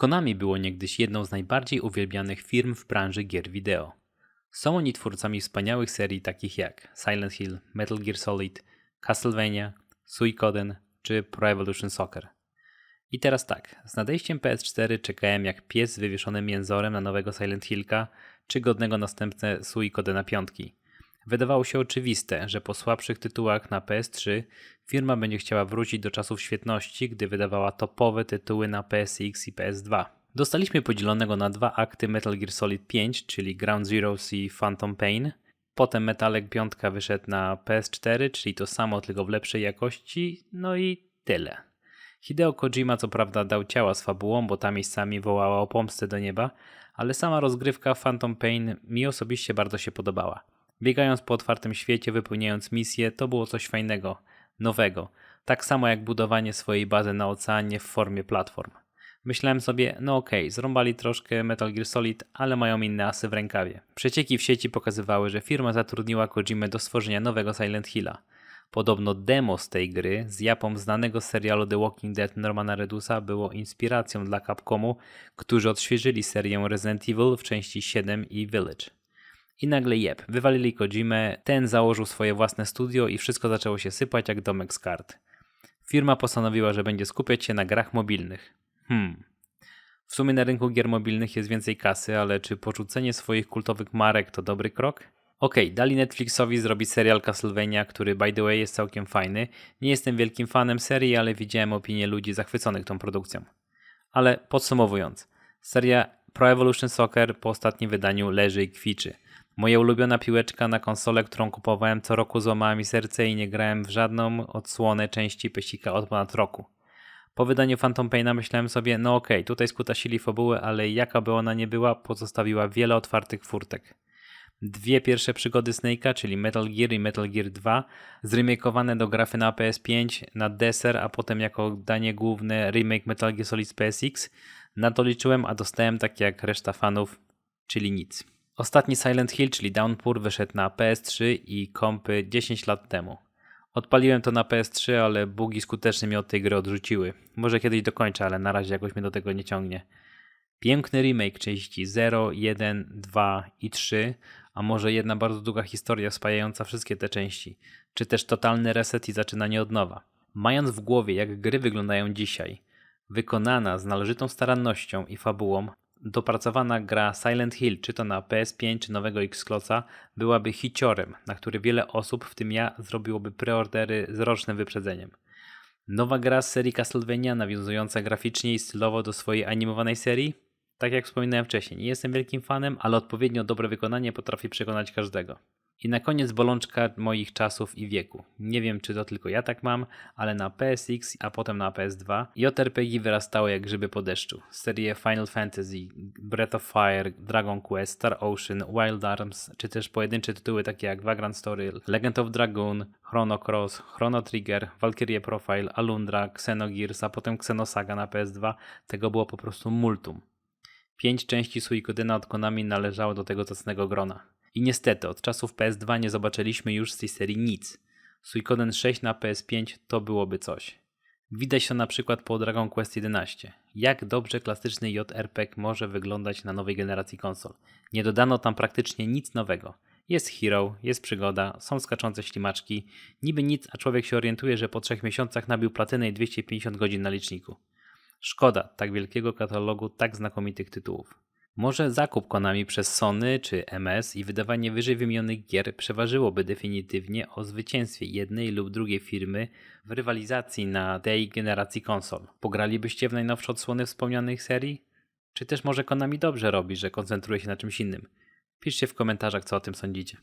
Konami było niegdyś jedną z najbardziej uwielbianych firm w branży gier wideo. Są oni twórcami wspaniałych serii takich jak Silent Hill, Metal Gear Solid, Castlevania, Suikoden czy Pro Evolution Soccer. I teraz tak, z nadejściem PS4 czekałem jak pies z wywieszonym mięzorem na nowego Silent Hillka czy godnego następcę Suikodena piątki. Wydawało się oczywiste, że po słabszych tytułach na PS3 firma będzie chciała wrócić do czasów świetności, gdy wydawała topowe tytuły na PSX i PS2. Dostaliśmy podzielonego na dwa akty Metal Gear Solid 5, czyli Ground Zeroes i Phantom Pain. Potem Metalek 5 wyszedł na PS4, czyli to samo, tylko w lepszej jakości, no i tyle. Hideo Kojima co prawda dał ciała z fabułą, bo ta miejscami wołała o pomstę do nieba, ale sama rozgrywka Phantom Pain mi osobiście bardzo się podobała. Biegając po otwartym świecie, wypełniając misje, to było coś fajnego, nowego. Tak samo jak budowanie swojej bazy na oceanie w formie platform. Myślałem sobie, no okej, okay, zrąbali troszkę Metal Gear Solid, ale mają inne asy w rękawie. Przecieki w sieci pokazywały, że firma zatrudniła Kojimę do stworzenia nowego Silent Hilla. Podobno demo z tej gry z japą znanego serialu The Walking Dead Normana Redusa było inspiracją dla Capcomu, którzy odświeżyli serię Resident Evil w części 7 i Village. I nagle jeb, wywalili Kojimę, ten założył swoje własne studio i wszystko zaczęło się sypać jak domek z kart. Firma postanowiła, że będzie skupiać się na grach mobilnych. Hmm. W sumie na rynku gier mobilnych jest więcej kasy, ale czy porzucenie swoich kultowych marek to dobry krok? Okej, okay, dali Netflixowi zrobić serial Castlevania, który by the way jest całkiem fajny. Nie jestem wielkim fanem serii, ale widziałem opinie ludzi zachwyconych tą produkcją. Ale podsumowując, seria Pro Evolution Soccer po ostatnim wydaniu leży i kwiczy. Moja ulubiona piłeczka na konsolę, którą kupowałem co roku złamała mi serce i nie grałem w żadną odsłonę części peścika od ponad roku. Po wydaniu Phantom Paina myślałem sobie, no okej, okay, tutaj skutasili fabułę, ale jaka by ona nie była, pozostawiła wiele otwartych furtek. Dwie pierwsze przygody Snake'a, czyli Metal Gear i Metal Gear 2, zremakeowane do grafy na PS5, na deser, a potem jako danie główne remake Metal Gear Solid PSX, na to liczyłem, a dostałem tak jak reszta fanów, czyli nic. Ostatni Silent Hill, czyli Downpour, wyszedł na PS3 i kompy 10 lat temu. Odpaliłem to na PS3, ale bugi skutecznie mnie od tej gry odrzuciły. Może kiedyś dokończę, ale na razie jakoś mnie do tego nie ciągnie. Piękny remake części 0, 1, 2 i 3, a może jedna bardzo długa historia spajająca wszystkie te części, czy też totalny reset i zaczynanie od nowa. Mając w głowie, jak gry wyglądają dzisiaj, wykonana z należytą starannością i fabułą, dopracowana gra Silent Hill, czy to na PS5, czy nowego Xclosa, byłaby hiciorem, na który wiele osób, w tym ja, zrobiłoby preordery z rocznym wyprzedzeniem. Nowa gra z serii Castlevania, nawiązująca graficznie i stylowo do swojej animowanej serii? Tak jak wspominałem wcześniej, nie jestem wielkim fanem, ale odpowiednio dobre wykonanie potrafi przekonać każdego. I na koniec bolączka moich czasów i wieku. Nie wiem, czy to tylko ja tak mam, ale na PSX, a potem na PS2 JRPG wyrastały jak grzyby po deszczu. Serie Final Fantasy, Breath of Fire, Dragon Quest, Star Ocean, Wild Arms, czy też pojedyncze tytuły takie jak Vagrant Story, Legend of Dragoon, Chrono Cross, Chrono Trigger, Valkyrie Profile, Alundra, Xenogears, a potem Xenosaga na PS2. Tego było po prostu multum. Pięć części Suikodyna od Konami należało do tego zacnego grona. I niestety, od czasów PS2 nie zobaczyliśmy już z tej serii nic. Suikoden 6 na PS5 to byłoby coś. Widać to na przykład po Dragon Quest 11. Jak dobrze klasyczny JRPG może wyglądać na nowej generacji konsol. Nie dodano tam praktycznie nic nowego. Jest hero, jest przygoda, są skaczące ślimaczki. Niby nic, a człowiek się orientuje, że po trzech miesiącach nabił platynę i 250 godzin na liczniku. Szkoda tak wielkiego katalogu tak znakomitych tytułów. Może zakup Konami przez Sony czy MS i wydawanie wyżej wymienionych gier przeważyłoby definitywnie o zwycięstwie jednej lub drugiej firmy w rywalizacji na tej generacji konsol. Pogralibyście w najnowsze odsłony wspomnianych serii? Czy też może Konami dobrze robi, że koncentruje się na czymś innym? Piszcie w komentarzach, co o tym sądzicie.